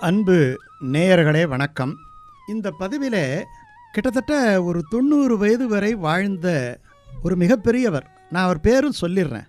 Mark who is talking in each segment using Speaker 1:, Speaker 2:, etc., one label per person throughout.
Speaker 1: அன்பு நேயர்களே வணக்கம். இந்த பதிவிலே கிட்டத்தட்ட ஒரு தொண்ணூறு வயது வரை வாழ்ந்த ஒரு மிகப்பெரியவர். நான் அவர் பேரும் சொல்லிடுறேன்.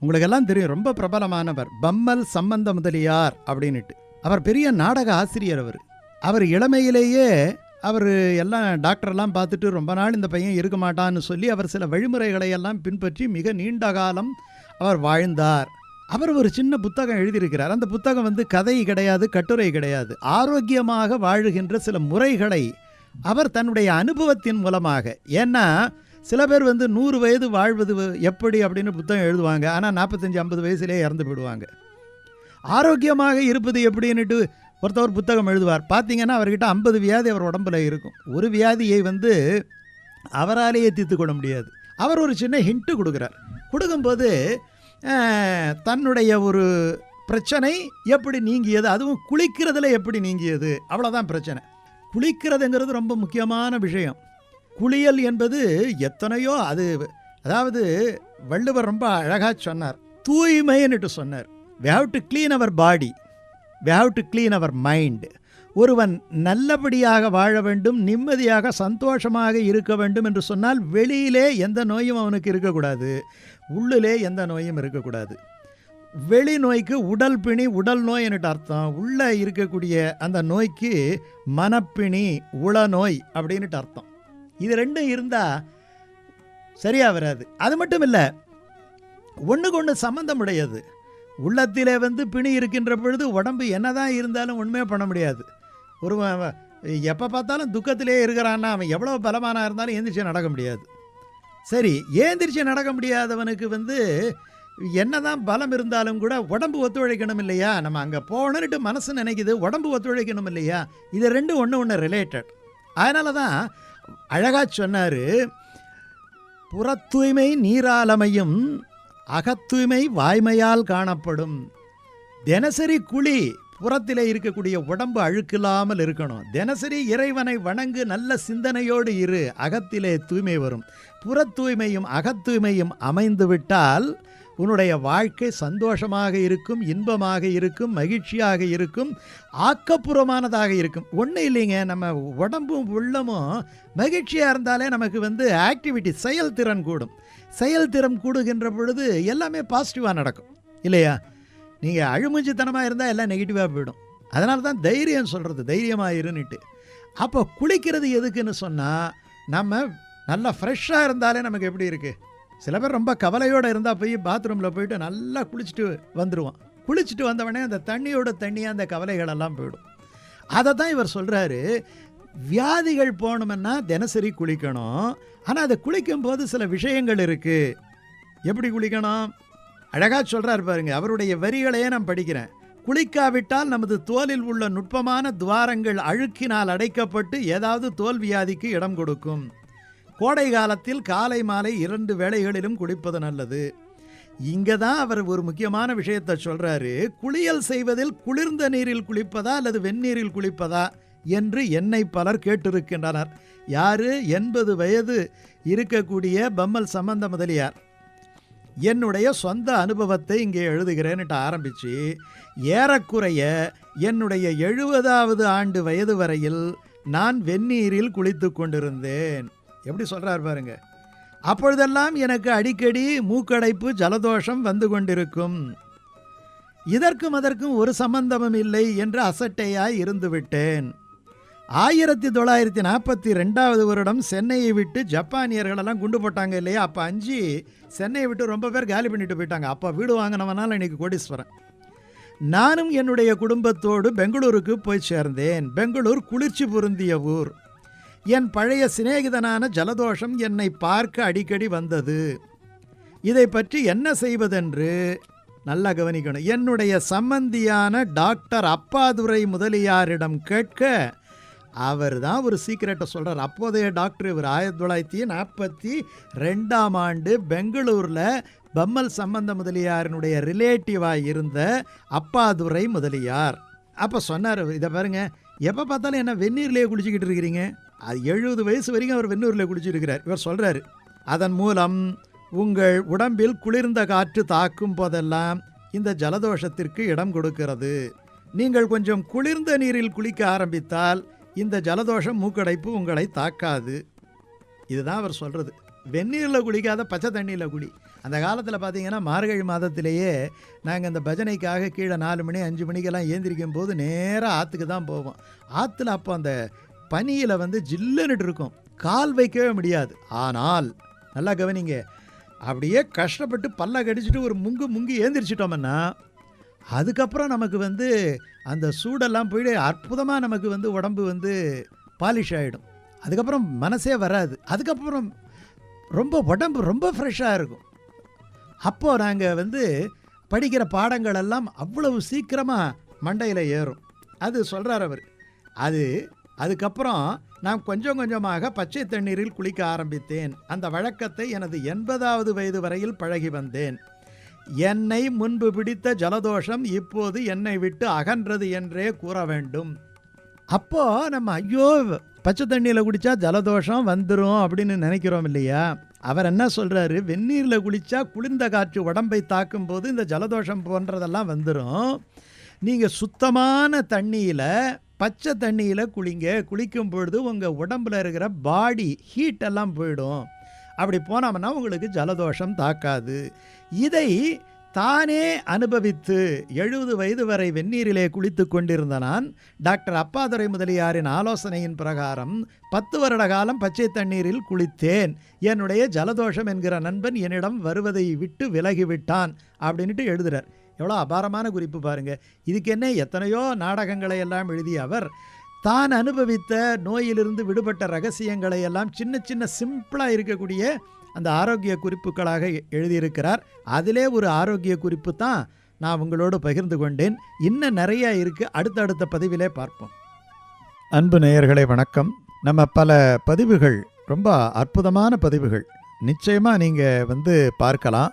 Speaker 1: உங்களுக்கெல்லாம் தெரியும் ரொம்ப பிரபலமானவர். பம்மல் சம்பந்த முதலியார் அப்படின்னுட்டு. அவர் பெரிய நாடக ஆசிரியர் அவர். அவர் இளமையிலேயே அவர் எல்லாம் டாக்டர்லாம் பார்த்துட்டு ரொம்ப நாள் இந்த பையன் இருக்க மாட்டான்னு சொல்லி அவர் சில வழிமுறைகளை எல்லாம் பின்பற்றி மிக நீண்ட காலம் அவர் வாழ்ந்தார். அவர் ஒரு சின்ன புத்தகம் எழுதியிருக்கிறார். அந்த புத்தகம் வந்து கதை கிடையாது கட்டுரை கிடையாது. ஆரோக்கியமாக வாழுகின்ற சில முறைகளை அவர் தன்னுடைய அனுபவத்தின் மூலமாக ஏன்னா சில பேர் வந்து நூறு வயது வாழ்வது எப்படி அப்படின்னு புத்தகம் எழுதுவாங்க ஆனால் நாற்பத்தஞ்சு ஐம்பது வயசுலேயே இறந்து போயிடுவாங்க. ஆரோக்கியமாக இருப்பது எப்படின்னுட்டு ஒருத்தவர் புத்தகம் எழுதுவார். பார்த்தீங்கன்னா அவர்கிட்ட ஐம்பது வியாதி அவர் உடம்புல இருக்கும். ஒரு வியாதியை வந்து அவராலேயே தீர்த்து கொள்ள முடியாது. அவர் ஒரு சின்ன ஹிண்ட்டு கொடுக்குறார். கொடுக்கும்போது தன்னுடைய ஒரு பிரச்சனை எப்படி நீங்கியது? அதுவும் குளிக்கிறதுல எப்படி நீங்கியது? அவ்வளோதான் பிரச்சனை. குளிக்கிறதுங்கிறது ரொம்ப முக்கியமான விஷயம். குளியல் என்பது எத்தனையோ அது அதாவது வள்ளுவர் ரொம்ப அழகாக சொன்னார். தூய்மைன்னுட்டு சொன்னார். We have to clean our body we have to clean our mind ஒருவன் நல்லபடியாக வாழ வேண்டும் நிம்மதியாக சந்தோஷமாக இருக்க வேண்டும் என்று சொன்னால் வெளியிலே எந்த நோயும் அவனுக்கு இருக்கக்கூடாது. உள்ளிலே எந்த நோயும் இருக்கக்கூடாது. வெளி நோய்க்கு உடல் பிணி உடல் நோய் என்று அர்த்தம். உள்ளே இருக்கக்கூடிய அந்த நோய்க்கு மனப்பிணி உளநோய் அப்படின்னுட்டு அர்த்தம். இது ரெண்டும் இருந்தால் சரியாக வராது. அது மட்டும் இல்லை ஒன்றுக்கு ஒன்று சம்மந்தம் உடையது உள்ளத்திலே வந்து பிணி இருக்கின்ற பொழுது உடம்பு என்னதான் இருந்தாலும் ஒன்றுமே பண்ண முடியாது. ஒரு எப்போ பார்த்தாலும் துக்கத்திலே இருக்கிறான்னா அவன் எவ்வளோ பலமானா இருந்தாலும் எந்திரிச்சு நடக்க முடியாது. சரி ஏந்திரிச்சு நடக்க முடியாதவனுக்கு வந்து என்னதான் பலம் இருந்தாலும் கூட உடம்பு ஒத்துழைக்கணும் இல்லையா? நம்ம அங்கே போகணுன்ட்டு மனசு நினைக்குது உடம்பு ஒத்துழைக்கணும் இல்லையா? இது ரெண்டும் ஒன்று ஒன்று ரிலேட்டட் அதனால தான் அழகாக சொன்னார் புறத்தூய்மை நீராலமையும் அகத்தூய்மை வாய்மையால் காணப்படும். தினசரி குழி புறத்திலே இருக்கக்கூடிய உடம்பு அழுக்கில்லாமல் இருக்கணும். தினசரி இறைவனை வணங்கு நல்ல சிந்தனையோடு இரு. அகத்திலே தூய்மை வரும். புற தூய்மையும் அகத்தூய்மையும் அமைந்துவிட்டால் விட்டால் உன்னுடைய வாழ்க்கை சந்தோஷமாக இருக்கும் இன்பமாக இருக்கும் மகிழ்ச்சியாக இருக்கும் ஆக்கப்பூர்வமானதாக இருக்கும். ஒன்றும் இல்லைங்க நம்ம உடம்பும் உள்ளமும் மகிழ்ச்சியாக இருந்தாலே நமக்கு வந்து ஆக்டிவிட்டி செயல்திறன் கூடும். செயல்திறன் கூடுகின்ற பொழுது எல்லாமே பாசிட்டிவாக நடக்கும். இல்லையா? நீங்கள் அழுமுஞ்சித்தனமாக இருந்தால் எல்லாம் நெகட்டிவாக போயிடும். அதனால தான் தைரியம் சொல்கிறது தைரியமாக இருன்னுட்டு. அப்போ குளிக்கிறது எதுக்குன்னு சொன்னால் நம்ம நல்லா ஃப்ரெஷ்ஷாக இருந்தாலே நமக்கு எப்படி இருக்குது சில பேர் ரொம்ப கவலையோடு இருந்தால் போய் பாத்ரூமில் போயிட்டு நல்லா குளிச்சுட்டு வந்துடுவான் குளிச்சுட்டு வந்தவொடனே அந்த தண்ணியோட தண்ணியாக அந்த கவலைகளெல்லாம் போயிடும். அதை தான் இவர் சொல்கிறாரு வியாதிகள் போகணுமென்னா தினசரி குளிக்கணும். ஆனால் அதை குளிக்கும்போது சில விஷயங்கள் இருக்குது எப்படி குளிக்கணும்? அழகாக சொல்கிறார் பாருங்க அவருடைய வரிகளையே நான் படிக்கிறேன். குளிக்காவிட்டால் நமது தோலில் உள்ள நுட்பமான துவாரங்கள் அழுக்கினால் அடைக்கப்பட்டு ஏதாவது தோல் வியாதிக்கு இடம் கொடுக்கும். கோடை காலத்தில் காலை மாலை இரண்டு வேளைகளிலும் குளிப்பது நல்லது. இங்கே தான் அவர் ஒரு முக்கியமான விஷயத்தை சொல்கிறாரு குளியல் செய்வதில் குளிர்ந்த நீரில் குளிப்பதா அல்லது வெந்நீரில் குளிப்பதா என்று என்னை பலர் கேட்டிருக்கின்றனர். யாரு? எண்பது வயது இருக்கக்கூடிய பம்மல் சம்பந்த முதலியார். என்னுடைய சொந்த அனுபவத்தை இங்கே எழுதுகிறேன்னுட்டு ஆரம்பித்து ஏறக்குறைய என்னுடைய எழுபதாவது ஆண்டு வயது வரையில் நான் வெந்நீரில் குளித்து கொண்டிருந்தேன். எப்படி சொல்கிறார் பாருங்க? அப்பொழுதெல்லாம் எனக்கு அடிக்கடி மூக்கடைப்பு ஜலதோஷம் வந்து கொண்டிருக்கும். இதற்கும் அதற்கும் ஒரு சம்பந்தமும் இல்லை என்று அசட்டையாய் இருந்துவிட்டேன் ஆயிரத்தி தொள்ளாயிரத்தி நாற்பத்தி ரெண்டாவது வருடம் சென்னையை விட்டு ஜப்பானியர்களெல்லாம் குண்டு போட்டாங்க இல்லையா? அப்போ அஞ்சு சென்னையை விட்டு ரொம்ப பேர் காலி பண்ணிட்டு போயிட்டாங்க. அப்போ வீடு வாங்கினவனால இன்றைக்கி கோடீஸ்வரன். நானும் என்னுடைய குடும்பத்தோடு பெங்களூருக்கு போய் சேர்ந்தேன். பெங்களூர் குளிர்ச்சி பொருந்திய ஊர். என் பழைய சிநேகிதனான ஜலதோஷம் என்னை பார்க்க அடிக்கடி வந்தது. இதை பற்றி என்ன செய்வதென்று நல்லா கவனிக்கணும். என்னுடைய சம்பந்தியான டாக்டர் அப்பாதுரை முதலியாரிடம் கேட்க அவர் தான் ஒரு சீக்கிரட்டை சொல்கிறார் அப்போதைய டாக்டர் இவர் ஆயிரத்தி தொள்ளாயிரத்தி நாற்பத்தி ரெண்டாம் ஆண்டு பெங்களூரில் பம்மல் சம்பந்த முதலியாரினுடைய ரிலேட்டிவாக இருந்த அப்பாதுரை முதலியார். அப்போ சொன்னார் இதை பாருங்க எப்போ பார்த்தாலும் என்ன வெந்நீர்லேயே குளிச்சுக்கிட்டு இருக்கிறீங்க? அது எழுபது வயசு வரைக்கும் அவர் வெந்நூரில் குளிச்சிருக்கிறார் இவர் சொல்கிறாரு அதன் மூலம் உங்கள் உடம்பில் குளிர்ந்த காற்று தாக்கும் போதெல்லாம் இந்த ஜலதோஷத்திற்கு இடம் கொடுக்கிறது. நீங்கள் கொஞ்சம் குளிர்ந்த நீரில் குளிக்க ஆரம்பித்தால் இந்த ஜலதோஷம் மூக்கடைப்பு உங்களை தாக்காது. இதுதான் அவர் சொல்கிறது வெந்நீரில் குளிக்காத பச்சை தண்ணியில் குளி அந்த காலத்தில் பார்த்தீங்கன்னா மார்கழி மாதத்திலேயே நாங்கள் இந்த பஜனைக்காக கீழே நாலு மணி அஞ்சு மணிக்கெல்லாம் ஏந்திரிக்கும் போது நேராக ஆற்றுக்கு தான் போவோம். ஆற்றுல அப்போ அந்த பனியில் வந்து ஜில்லுன்னுட்டு இருக்கும். கால் வைக்கவே முடியாது. ஆனால் நல்லா கவனிங்க அப்படியே கஷ்டப்பட்டு பல்ல கடிச்சிட்டு ஒரு முங்கு முங்கு ஏந்திரிச்சிட்டோம்னா அதுக்கப்புறம் நமக்கு வந்து அந்த சூடெல்லாம் போயிட்டு அற்புதமாக நமக்கு வந்து உடம்பு வந்து பாலிஷ் ஆகிடும் அதுக்கப்புறம் மனசே வராது. அதுக்கப்புறம் ரொம்ப உடம்பு ரொம்ப ஃப்ரெஷ்ஷாக இருக்கும். அப்போது நாங்கள் வந்து படிக்கிற பாடங்கள் எல்லாம் அவ்வளவு சீக்கிரமாக மண்டையில் ஏறும். அது சொல்கிறார் அவர். அது அதுக்கப்புறம் நான் கொஞ்சம் கொஞ்சமாக பச்சை தண்ணீரில் குளிக்க ஆரம்பித்தேன். அந்த வழக்கத்தை எனது எண்பதாவது வயது வரையில் பழகி வந்தேன். என்னை முன்பு பிடித்த ஜலதோஷம் இப்போது என்னை விட்டு அகன்றது என்றே கூற வேண்டும். அப்போ நம்ம ஐயோ பச்சை தண்ணியில் குடித்தா ஜலதோஷம் வந்துடும் அப்படின்னு நினைக்கிறோம் இல்லையா? அவர் என்ன சொல்கிறாரு வெந்நீரில் குளித்தா குளிர்ந்த காற்று உடம்பை தாக்கும் போது இந்த ஜலதோஷம் போன்றதெல்லாம் வந்துடும் நீங்கள் சுத்தமான தண்ணியில் பச்சை தண்ணியில் குளிங்க குளிக்கும் பொழுது உங்கள் உடம்புல இருக்கிற பாடி ஹீட் எல்லாம் போயிடும். அப்படி போனோம்னா உங்களுக்கு ஜலதோஷம் தாக்காது. இதை தானே அனுபவித்து எழுபது வயது வரை வெந்நீரிலே குளித்து கொண்டிருந்த நான் டாக்டர் அப்பாதுரை முதலியாரின் ஆலோசனையின் பிரகாரம் பத்து வருட காலம் பச்சை தண்ணீரில் குளித்தேன். என்னுடைய ஜலதோஷம் என்கிற நண்பன் என்னிடம் வருவதை விட்டு விலகிவிட்டான். அப்படின்ட்டு எழுதுகிறார் எவ்வளோ அபாரமான குறிப்பு பாருங்கள் இதுக்கு என்ன எத்தனையோ நாடகங்களை எல்லாம் எழுதிய அவர் தான் அனுபவித்த நோயிலிருந்து விடுபட்ட ரகசியங்களை எல்லாம் சின்ன சின்ன சிம்பிளாக இருக்கக்கூடிய அந்த ஆரோக்கிய குறிப்புகளாக எழுதியிருக்கிறார். அதிலே ஒரு ஆரோக்கிய குறிப்பு தான் நான் உங்களோடு பகிர்ந்து கொண்டேன். இன்னும் நிறையா இருக்குது அடுத்தடுத்த பதிவிலே பார்ப்போம். அன்பு நேயர்களே வணக்கம். நம்ம பல பதிவுகள் ரொம்ப அற்புதமான பதிவுகள். நிச்சயமாக நீங்கள் வந்து பார்க்கலாம்.